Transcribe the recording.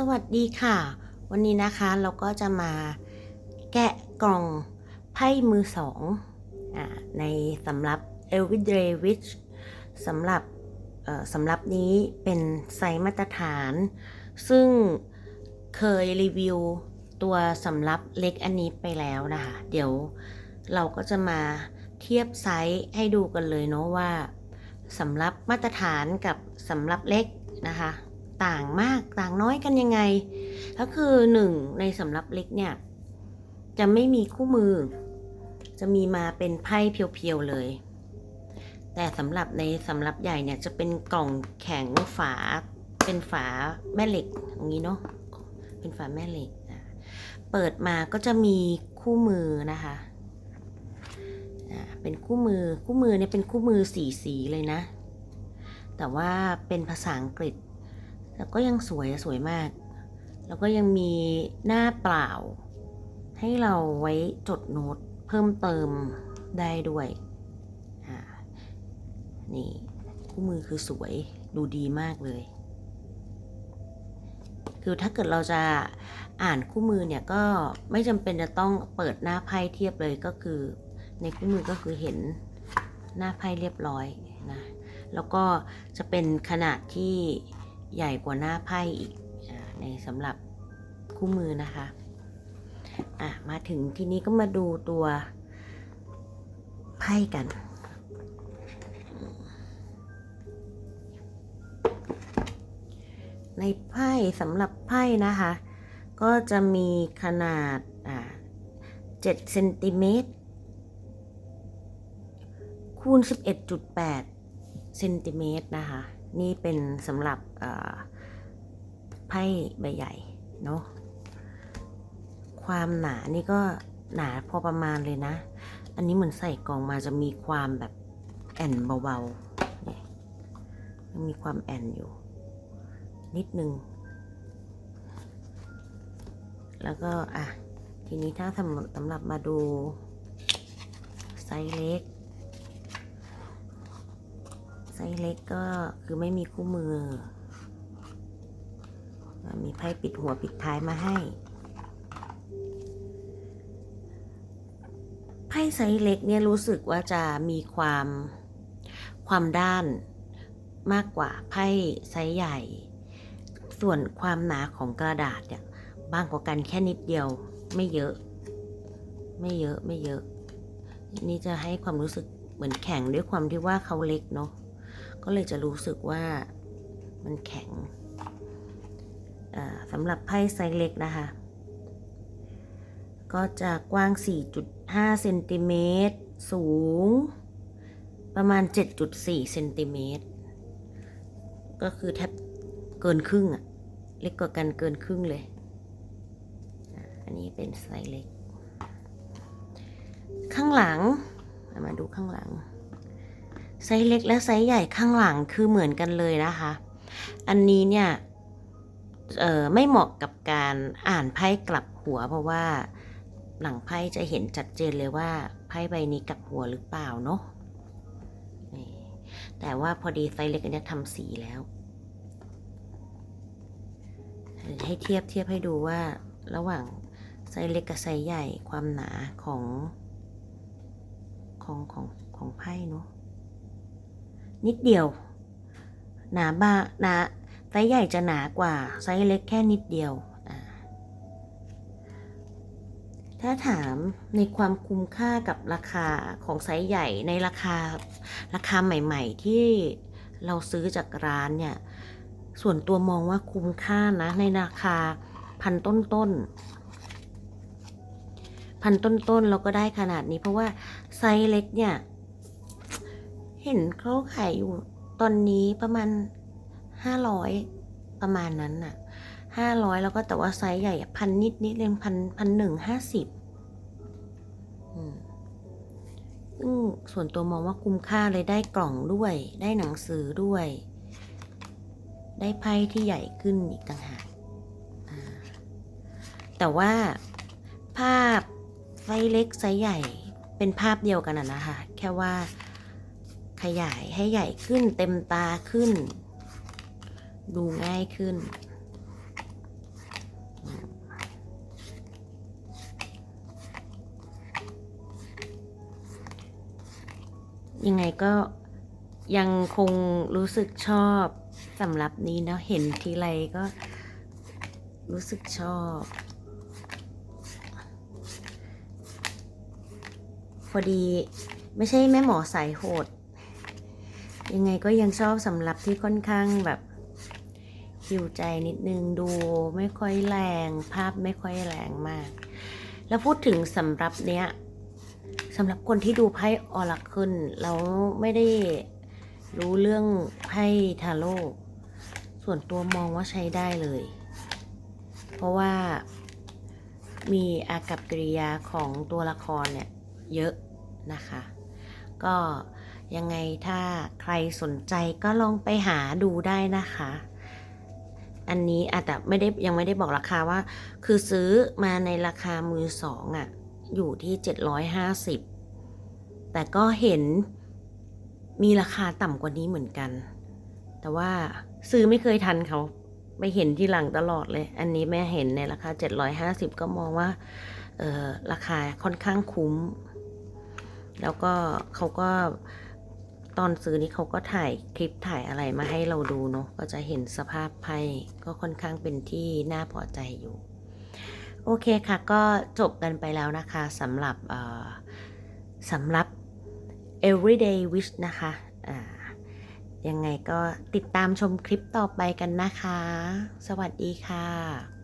สวัสดีค่ะ วันนี้นะคะเราก็จะมาแกะกล่องไพ่มือสองอาในสำหรับ e l v i d r e w i c h สำหรับเออสำหรับนี้เป็นไซส์มาตรฐาน ซึ่งเคยรีวิวตัวสำรับเล็กอันนี้ไปแล้วนะคะ เดี๋ยวเราก็จะมาเทียบไซส์ให้ดูกันเลยเนาะว่าสำรับมาตรฐานกับสำรับเล็กนะคะ ต่างมากต่างน้อยกันยังไง ก็คือหนึ่งในสำรับเล็กเนี่ย จะไม่มีคู่มือ จะมีมาเป็นไพ่เพียวๆเลย แต่สำหรับในสำรับใหญ่เนี่ยจะเป็นกล่องแข็งฝา เป็นฝาแม่เหล็กอย่างนี้เนาะเป็นฝาแม่เหล็กเปิดมาก็จะมีคู่มือนะคะเป็นคู่มือคู่มือเนี่ยเป็นคู่มือสีสีเลยนะ แต่ว่าเป็นภาษาอังกฤษ แล้วก็ยังสวยสวยมาก แล้วก็ยังมีหน้าเปล่า ให้เราไว้จดโน้ตเพิ่มเติมได้ด้วย นี่คู่มือคือสวยดูดีมากเลย คือถ้าเกิดเราจะอ่านคู่มือเนี่ยก็ไม่จำเป็นจะต้องเปิดหน้าไพ่เทียบเลยก็คือ ในคู่มือก็คือเห็นหน้าไพ่เรียบร้อยนะ แล้วก็จะเป็นขนาดที่ ใหญ่กว่าหน้าไพ่อีกอในสำหรับคู่มือนะคะอะมาถึงทีนี้ก็มาดูตัวไพ่กัน ในไพ่สำหรับไพ่นะคะ ก็จะมีขนาดอ่า7เซนติเมตรคูณ 11.8เซนติเมตรนะคะ นี่เป็นสำหรับไพ่ใบใหญ่เนาะความหนานี่ก็หนาพอประมาณเลยนะ อันนี้เหมือนใส่กล่องมาจะมีความแบบแอนเบาๆเนี่ยมีความแอนอยู่ นิดนึง แล้วก็อะทีนี้ถ้าสำหรับมาดูไซส์เล็ก ไซส์เล็กก็คือไม่มีคู่มือ มีไพ่ปิดหัวปิดท้ายมาให้ ไพ่ไซส์เล็กเนี่ยรู้สึกว่าจะมีความความด้านมากกว่าไพ่ไซส์ใหญ่ ส่วนความหนาของกระดาษเนี่ยบางกว่ากันแค่นิดเดียวไม่เยอะ ไม่เยอะไม่เยอะ นี่จะให้ความรู้สึกเหมือนแข็งด้วยความที่ว่าเขาเล็กเนาะ ก็เลยจะรู้สึกว่ามันแข็งสำหรับไพ่ไซส์เล็กนะคะ ก็จะกว้าง 4.5 เซนติเมตร สูง ประมาณ 7.4 เซนติเมตร ก็คือแทบเกินครึ่งอะเล็กกว่ากันเกินครึ่งเลย อันนี้เป็นไซส์เล็ก ข้างหลัง มาดูข้างหลัง ไซส์เล็กและไซส์ใหญ่ข้างหลังคือเหมือนกันเลยนะคะ อันนี้เนี่ยไม่เหมาะกับการอ่านไพ่กลับหัวเพราะว่าหลังไพ่จะเห็นชัดเจนเลยว่าไพ่ใบนี้กลับหัวหรือเปล่าเนาะแต่ว่าพอดีไซส์เล็กอันนี้ทำสีแล้ว ให้เทียบเทียบให้ดูว่าระหว่างไซส์เล็กกับไซส์ใหญ่ความหนาของของของของไพ่เนาะ นิดเดียว หนาบาหนาไซส์ใหญ่จะหนากว่าไซส์เล็กแค่นิดเดียว ถ้าถามในความคุ้มค่ากับราคาของไซส์ใหญ่ในราคาราคาใหม่ ๆ ที่เราซื้อจากร้านเนี่ย ส่วนตัวมองว่าคุ้มค่านะ ในราคาพันต้นๆพันต้นๆเราก็ได้ขนาดนี้เพราะว่าไซส์เล็กเนี่ย เห็นเขาขายอยู่ตอนนี้ประมาณห้าร้อยประมาณนั้นน่ะห้าร้อยแล้วก็แต่ว่าไซส์ใหญ่พันนิดนิดเองพันพันหนึ่งห้าสิบซึ่งส่วนตัวมองว่าคุ้มค่าเลยได้กล่องด้วย ได้หนังสือด้วย ได้ไพ่ที่ใหญ่ขึ้นอีกต่างหากแต่ว่าภาพไซส์เล็กไซส์ใหญ่เป็นภาพเดียวกันอะนะคะ แค่ว่า ขยายให้ใหญ่ขึ้นเต็มตาขึ้น ดูง่ายขึ้น ยังไงก็ยังคงรู้สึกชอบสำหรับนี้เนาะเห็นทีไรก็รู้สึกชอบ พอดีไม่ใช่แม่หมอสายโหด ยังไงก็ยังชอบสำหรับที่ค่อนข้างแบบหิวใจนิดนึงดูไม่ค่อยแรง ภาพไม่ค่อยแรงมาก แล้วพูดถึงสำหรับเนี้ยสำหรับคนที่ดูไพ่ออรักเคิลแล้วไม่ได้รู้เรื่องไพ่ทาโร่ส่วนตัวมองว่าใช้ได้เลย เพราะว่ามีอากับกิริยาของตัวละครเนี่ยเยอะนะคะ ก็ ยังไงถ้าใครสนใจก็ลองไปหาดูได้นะคะ อันนี้อาจจะไม่ได้ยังไม่ได้บอกราคาว่า คือซื้อมาในราคามือสองอะ่ะ อยู่ที่ 750 แต่ก็เห็นมีราคาต่ำกว่านี้เหมือนกัน แต่ว่าซื้อไม่เคยทันเขาไปเห็นที่หลังตลอดเลย อันนี้แม่เห็นในราคา 750 ก็มองว่าออราคาค่อนข้างคุ้ม แล้วก็เขาก็ ตอนซื้อนี้เขาก็ถ่ายคลิปถ่ายอะไรมาให้เราดูเนาะก็จะเห็นสภาพไพ่ก็ค่อนข้างเป็นที่น่าพอใจอยู่ โอเคค่ะ ก็จบกันไปแล้วนะคะสำหรับสำหรับ everyday wish นะคะอ่ายังไงก็ติดตามชมคลิปต่อไปกันนะคะ สวัสดีค่ะ